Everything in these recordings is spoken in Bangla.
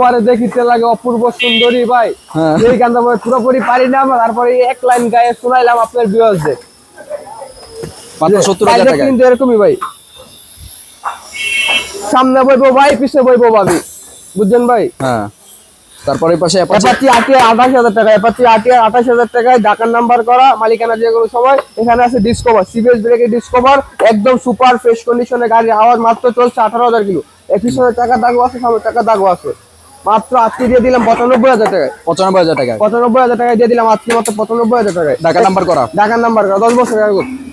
তোমার দেখিতে লাগে অপূর্ব সুন্দরী ভাই। হ্যাঁ। এই গানটা পুরোপুরি পারি না তারপরে এক লাইন গায়ে শোনাইলাম আপনার টাকা কিন্তু এরকমই ভাই। সামনে বইবো ভাই বইবো ভাবি। বুঝছেন ভাই? হ্যাঁ। তারপরে পাশে অ্যাপাচি আটিয়া আঠাশ হাজার টাকা অ্যাপাচি আটিয়া আঠাশ হাজার টাকায় ঢাকার নাম্বার করা মালিকানা যে কোনো সময়। এখানে আছে ডিসকভার সিবিএস ব্রেকের ডিসকভার একদম সুপার ফ্রেশ কন্ডিশনে গাড়ির আওয়াজ মাত্র চলছে আঠারো হাজার কিলো। এর পিছনে টাকা দাগও আছে সামনে টাকা দাগও আছে। মাত্র আজকে দিয়ে দিলাম পঁচানব্বই হাজার টাকায়। পঁচানব্বই হাজার টাকা পঁচানব্বই হাজার টাকায় দিয়ে দিলাম আজকে মাত্র পঁচানব্বই হাজার টাকায়। ঢাকা নাম্বার করা। ঢাকার নাম্বার করা দশ বছর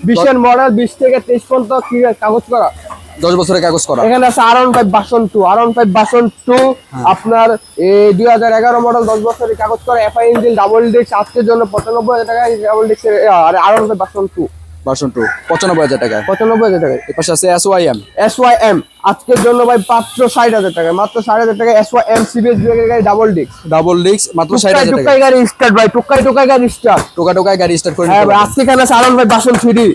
বিশের মডেল বিশ থেকে তেইশ পর্যন্ত কাগজ করা। দশ বছরের কাগজ করা। এখানে আছে R one five version two R one five version two আপনার এই দুই হাজার এগারো মডেল দশ বছরের কাগজ করা এফআই ইঞ্জিন ডাবল ডিস্ক আজকের জন্য পঁচানব্বই হাজার টাকা ডাবল ডিস্ক আর R one five version two version two পঁচানব্বই হাজার টাকা পঁচানব্বই হাজার পাশে আছে S Y M S Y M আজকের জন্য ভাই মাত্র ষাট হাজার টাকা মাত্র ষাট হাজার টাকা S Y M C B S গাড়ি ডাবল ডিস্ক ডাবল ডিস্ক মাত্র ষাট হাজার টাকা টুকাই গাড়ি স্টার্ট ভাই টুকাই টুকাই গাড়ি স্টার্ট টোকা টোকায় গাড়ি স্টার্ট করে হ্যাঁ ভাই আজকে ওয়ান বাসন থ্রি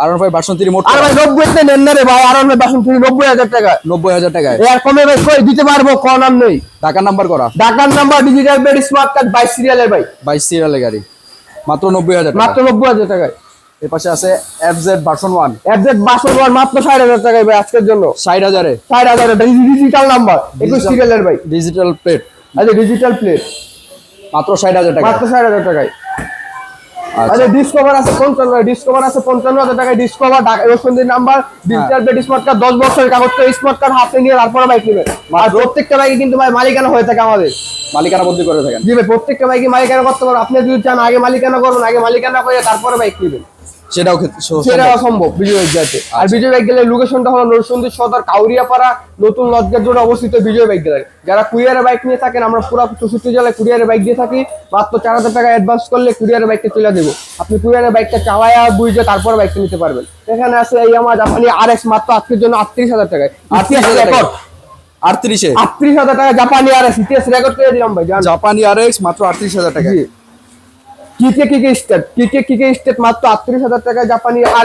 আর ভাই ভার্সন থ্রি মোট আর ভাই নব্বই তে নেন না রে ভাই R one five version three নব্বই হাজার টাকা নব্বই হাজার টাকায়। এর কমে ভাই কই দিতে পারব কোন আর নেই। ঢাকা নাম্বার করা। ঢাকার নাম্বার ডিজিটাল বেড স্মার্ট কার্ড বাইশ সিরিয়ালের ভাই। বাইশ সিরিয়ালের গাড়ি। মাত্র নব্বই হাজার মাত্র টাকা নব্বই হাজার টাকায়। এর পাশে আছে এফ জেড ভার্সন ওয়ান অ্যাডজেট বাসন ওয়ান মাত্র ষাট হাজার টাকায় ভাই আজকের জন্য। ষাট হাজারে। ষাট হাজার ডিজিটাল নাম্বার সিরিয়ালের ভাই। ডিজিটাল প্লেট আচ্ছা ডিজিটাল প্লেট মাত্র ষাট হাজার টাকা মাত্র ষাট হাজার টাকায়। আচ্ছা। আচ্ছা ডিসকভার আছে পঞ্চান্ন ডিসকভার আছে পঞ্চান্ন হাজার টাকায় Discover রসন্দির number digital plate smart card দশ বছরের কাগজ তো স্মার্ট কার্ড হাতে নিয়ে তারপরে বাইক নেবেন আর প্রত্যেকটা বাইকে কিন্তু ভাই মালিকানা হয়ে থাকে আমাদের। মালিকানা বদলি করে থাকেন। জি ভাই প্রত্যেকটা বাইকে মালিকানা করতে পারো। আপনি যদি চান আগে মালিকানা করবেন আগে মালিকানা করে তারপরে বাইক নেবেন। সেটাও ক্ষেত্রে সেটা সম্ভব। বিজয় বাইক যাতে আর বিজয় বাইক গেলে লোকেশনটা হলো নরসিংদী সদর কাউরিয়াপাড়া নতুন লজগেট রোডে অবস্থিত বিজয় বাইক গেলে। যারা কুরিয়ারের বাইক নিয়ে থাকেন আমরা পুরো চৌষট্টি জেলায় কুরিয়ারের বাইক দিয়ে থাকি। মাত্র চার হাজার টাকা অ্যাডভান্স করলে কুরিয়ারের বাইকটা তুলে দেবো। আপনি কুরিয়ারের বাইকটা চালায়া বুঝে তারপরে বাইকটা নিতে পারবেন। এখানে আছে এই আমার জাপানি আর এক্স মাত্র আজকের জন্য আটত্রিশ হাজার টাকায়। আটত্রিশ হাজার টাকা আটত্রিশে? আটত্রিশ হাজার টাকা জাপানি আর এক্স ইতিহাস রেকর্ড করে দিলাম ভাই জাপানি আর এক্স মাত্র আটত্রিশ হাজার টাকা কিকে কিকে স্টেট কিকে কিকে স্টেট মাত্র আটত্রিশ হাজার টাকা জাপানি আর